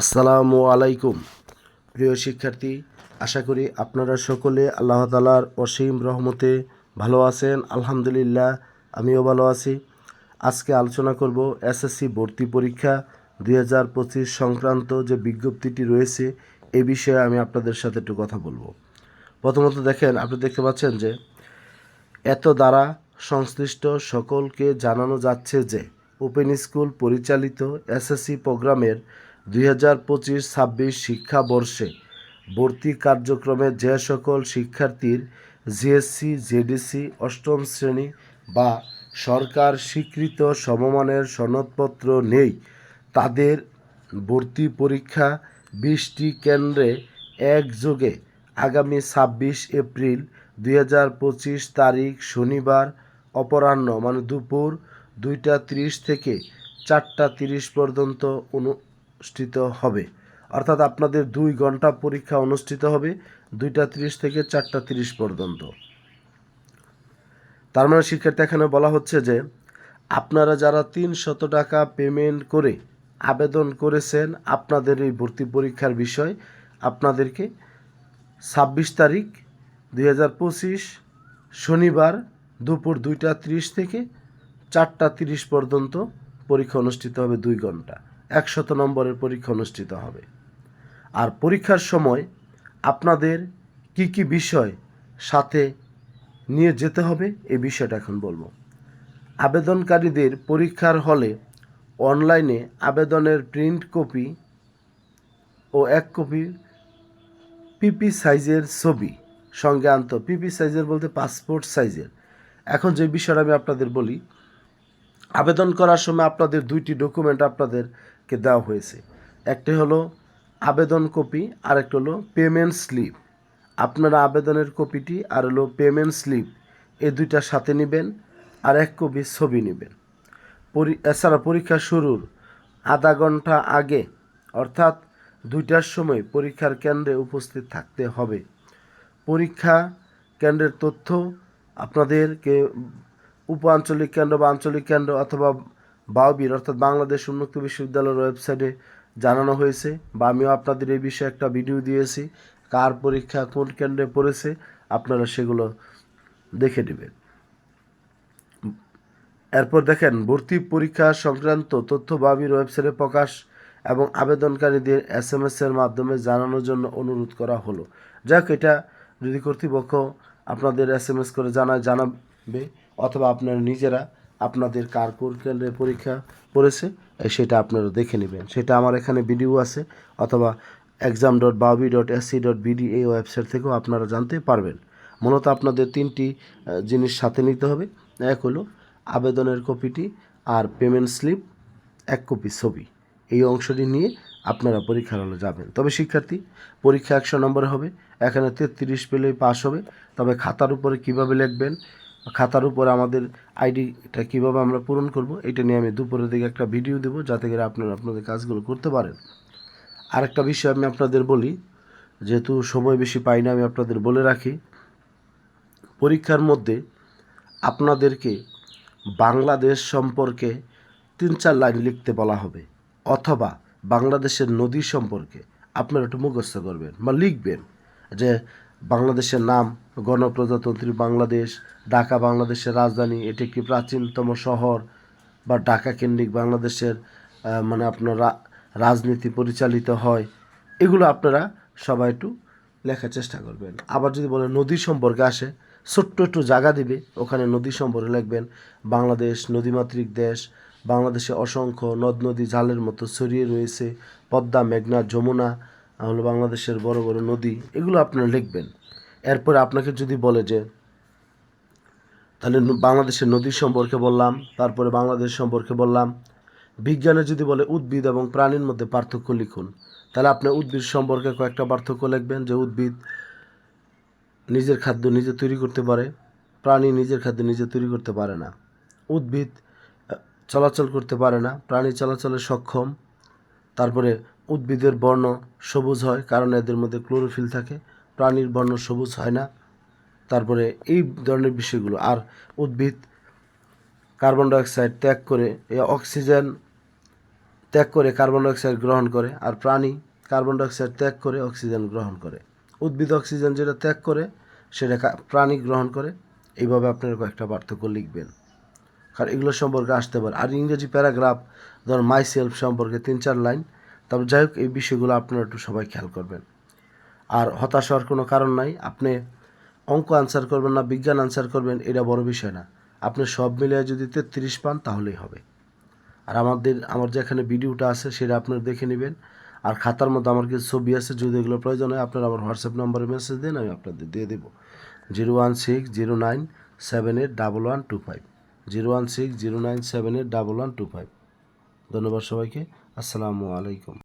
আসসালামু আলাইকুম। প্রিয় শিক্ষার্থী, আশা করি আপনারা সকলে আল্লাহ তালার অসীম রহমতে ভালো আছেন। আলহামদুলিল্লাহ, আমিও ভালো আছি। আজকে আলোচনা করব এসএসসি ভর্তি পরীক্ষা দুই হাজার পঁচিশ সংক্রান্ত যে বিজ্ঞপ্তিটি রয়েছে, এ বিষয়ে আমি আপনাদের সাথে একটু কথা বলব। প্রথমত দেখেন, আপনি দেখতে পাচ্ছেন যে এত দ্বারা সংশ্লিষ্ট সকলকে জানানো যাচ্ছে যে ওপেন স্কুল পরিচালিত এসএসসি প্রোগ্রামের দুই হাজার পঁচিশ ছাব্বিশ শিক্ষাবর্ষে ভর্তি কার্যক্রমে যে সকল শিক্ষার্থীর জিএসসি, জেডিসি অষ্টম শ্রেণি বা সরকার স্বীকৃত সমমানের সনদপত্র নেই, তাদের ভর্তি পরীক্ষা বিশটি কেন্দ্রে একযোগে আগামী ছাব্বিশ এপ্রিল দুই হাজার পঁচিশ তারিখ শনিবার অপরাহ্ন মানে দুপুর দুইটা তিরিশ থেকে চারটা তিরিশ পর্যন্ত অনুষ্ঠিত হবে। অর্থাৎ আপনাদের দুই ঘণ্টা পরীক্ষা অনুষ্ঠিত হবে, দুইটা তিরিশ থেকে চারটা তিরিশ পর্যন্ত। তার মানে শিক্ষার্থী, এখানে বলা হচ্ছে যে, আপনারা যারা তিন শত টাকা পেমেন্ট করে আবেদন করেছেন, আপনাদের এই ভর্তি পরীক্ষার বিষয় আপনাদেরকে ছাব্বিশ তারিখ দুই হাজার পঁচিশ শনিবার দুপুর দুইটা ত্রিশ থেকে চারটা তিরিশ পর্যন্ত পরীক্ষা অনুষ্ঠিত হবে দুই ঘণ্টা। একশত নম্বরের পরীক্ষা অনুষ্ঠিত হবে। আর পরীক্ষার সময় আপনাদের কি কি বিষয় সাথে নিয়ে যেতে হবে, এই বিষয়টা এখন বলব। আবেদনকারীদের পরীক্ষার হলে অনলাইনে আবেদনের প্রিন্ট কপি ও এক কপি পিপি সাইজের ছবি, সঙ্গে আনত পিপি সাইজের বলতে পাসপোর্ট সাইজের। এখন যে বিষয়টা আমি আপনাদের বলি, আবেদন করার সময় আপনাদের দুইটি ডকুমেন্ট আপনাদেরকে দেওয়া হয়েছে। একটি হলো আবেদন কপি আর একটা হলো পেমেন্ট স্লিপ আপনারা আবেদনের কপিটি আর হলো পেমেন্ট স্লিপ এই দুইটা সাথে নেবেন আর এক কপি ছবি নেবেন। এছাড়া পরীক্ষা শুরুর আধা ঘণ্টা আগে, অর্থাৎ দুইটার সময় পরীক্ষার কেন্দ্রে উপস্থিত থাকতে হবে। পরীক্ষা কেন্দ্রের তথ্য আপনাদেরকে উপ আঞ্চলিক কেন্দ্র বা আঞ্চলিক কেন্দ্র অথবা বাউবির অর্থাৎ বাংলাদেশ উন্মুক্ত বিশ্ববিদ্যালয়ের ওয়েবসাইটে জানানো হয়েছে। বা আমিও আপনাদের এই বিষয়ে একটা ভিডিও দিয়েছি, কার পরীক্ষা কোন কেন্দ্রে পড়েছে, আপনারা সেগুলো দেখে নেবেন। এরপর দেখেন, ভর্তি পরীক্ষা সংক্রান্ত তথ্য বাবির ওয়েবসাইটে প্রকাশ এবং আবেদনকারীদের এস এম এর মাধ্যমে জানানোর জন্য অনুরোধ করা হলো। যাক এটা যদি কর্তৃপক্ষ আপনাদের এস এম এস করে জানায়, জানাবে, অথবা আপনারা নিজেরা আপনাদের কার কেন্দ্রে পরীক্ষা পড়েছে সেটা আপনারা দেখে নেবেন। সেটা আমার এখানে ভিডিও আছে, অথবা এক্সাম ডট বাবি ডট এসসি ডট বিডি এই ওয়েবসাইট থেকেও আপনারা জানতে পারবেন। মূলত আপনাদের তিনটি জিনিস সাথে নিতে হবে। এক হলো আবেদনের কপিটি আর পেমেন্ট স্লিপ, এক কপি ছবি। এই অংশটি নিয়ে আপনারা পরীক্ষার হলে যাবেন। তবে শিক্ষার্থী, পরীক্ষা একশো নম্বরে হবে, এখানে তেত্রিশ পেলেই পাস হবে। তবে খাতার উপরে কীভাবে লিখবেন খাতার উপর আমাদের আইডিটা কীভাবে আমরা পূরণ করব, এটা নিয়ে আমি দুপুরের দিকে একটা ভিডিও দেবো যাতে করে আপনারা আপনাদের কাজগুলো করতে পারেন। আরেকটা বিষয় আমি আপনাদের বলি, যেহেতু সময় বেশি পাই না, আমি আপনাদের বলে রাখি, পরীক্ষার মধ্যে আপনাদেরকে বাংলাদেশ সম্পর্কে তিন চার লাইন লিখতে বলা হবে, অথবা বাংলাদেশের নদী সম্পর্কে আপনারা একটু মুখস্থ করবেন বা লিখবেন যে বাংলাদেশের নাম, গণপ্রজাতন্ত্রী বাংলাদেশ, ঢাকা বাংলাদেশের রাজধানী, এটি একটি প্রাচীনতম শহর বা ঢাকা কেন্দ্রিক বাংলাদেশের মানে আপনার রাজনীতি পরিচালিত হয়। এগুলো আপনারা সবাই একটু লেখার চেষ্টা করবেন। আবার যদি বলেন নদী সম্পর্কে আসে, ছোট্ট একটু জায়গা দিবে, ওখানে নদী সম্পর্কে লিখবেন। বাংলাদেশ নদীমাতৃক দেশ, বাংলাদেশে অসংখ্য নদ নদী জালের মতো ছড়িয়ে রয়েছে, পদ্মা, মেঘনা, যমুনা হলো বাংলাদেশের বড় বড় নদী, এগুলো আপনারা লিখবেন। এরপরে আপনাকে যদি বলে যে, তাহলে বাংলাদেশের নদী সম্পর্কে বললাম, তারপরে বাংলাদেশ সম্পর্কে বললাম, বিজ্ঞানে যদি বলে উদ্ভিদ এবং প্রাণীর মধ্যে পার্থক্য লিখুন, তাহলে আপনি উদ্ভিদ সম্পর্কে কয়েকটা পার্থক্য লিখবেন, যে উদ্ভিদ নিজের খাদ্য নিজে তৈরি করতে পারে, প্রাণী নিজের খাদ্য নিজে তৈরি করতে পারে না। উদ্ভিদ চলাচল করতে পারে না, প্রাণী চলাচলে সক্ষম, তারপরে উদ্ভিদের বর্ণ সবুজ হয় কারণ এদের মধ্যে ক্লোরোফিল থাকে, প্রাণীর বর্ণ সবুজ হয় না। তারপরে এই ধরনের বিষয়গুলো। আর উদ্ভিদ কার্বন ডাইঅক্সাইড ত্যাগ করে অক্সিজেন ত্যাগ করে কার্বন ডাইঅক্সাইড গ্রহণ করে আর প্রাণী কার্বন ডাইঅক্সাইড ত্যাগ করে অক্সিজেন গ্রহণ করে। উদ্ভিদ অক্সিজেন যেটা ত্যাগ করে, সেটা প্রাণী গ্রহণ করে। এইভাবে আপনারা কয়েকটা পার্থক্য লিখবেন। কারণ এগুলো সম্পর্কে আসতে পারে। আর ইংরেজি প্যারাগ্রাফ, ধরুন, মাই সেলফ সম্পর্কে তিন চার লাইন। তারপর যাই হোক, এই বিষয়গুলো আপনারা একটু সবাই খেয়াল করবেন। আর হতাশ হওয়ার কোনো কারণ নাই। আপনি অঙ্ক আনসার করবেন না, বিজ্ঞান আনসার করবেন, এটা বড় বিষয় না। আপনি সব মিলিয়ে যদি তেত্রিশ পান, তাহলেই হবে। আর আমাদের, আমার যেখানে ভিডিওটা আছে, সেটা আপনারা দেখে নেবেন। আর খাতার মধ্যে আমার কিছু ছবি আছে, যদি এগুলো প্রয়োজন হয়, আপনারা আমার হোয়াটসঅ্যাপ নম্বরে মেসেজ দিন, আমি আপনাদের দিয়ে দেবো। Zero one six zero nine seven eight double one two five zero one six zero nine seven eight double one two five ধন্যবাদ সবাইকে। আসসালামু আলাইকুম।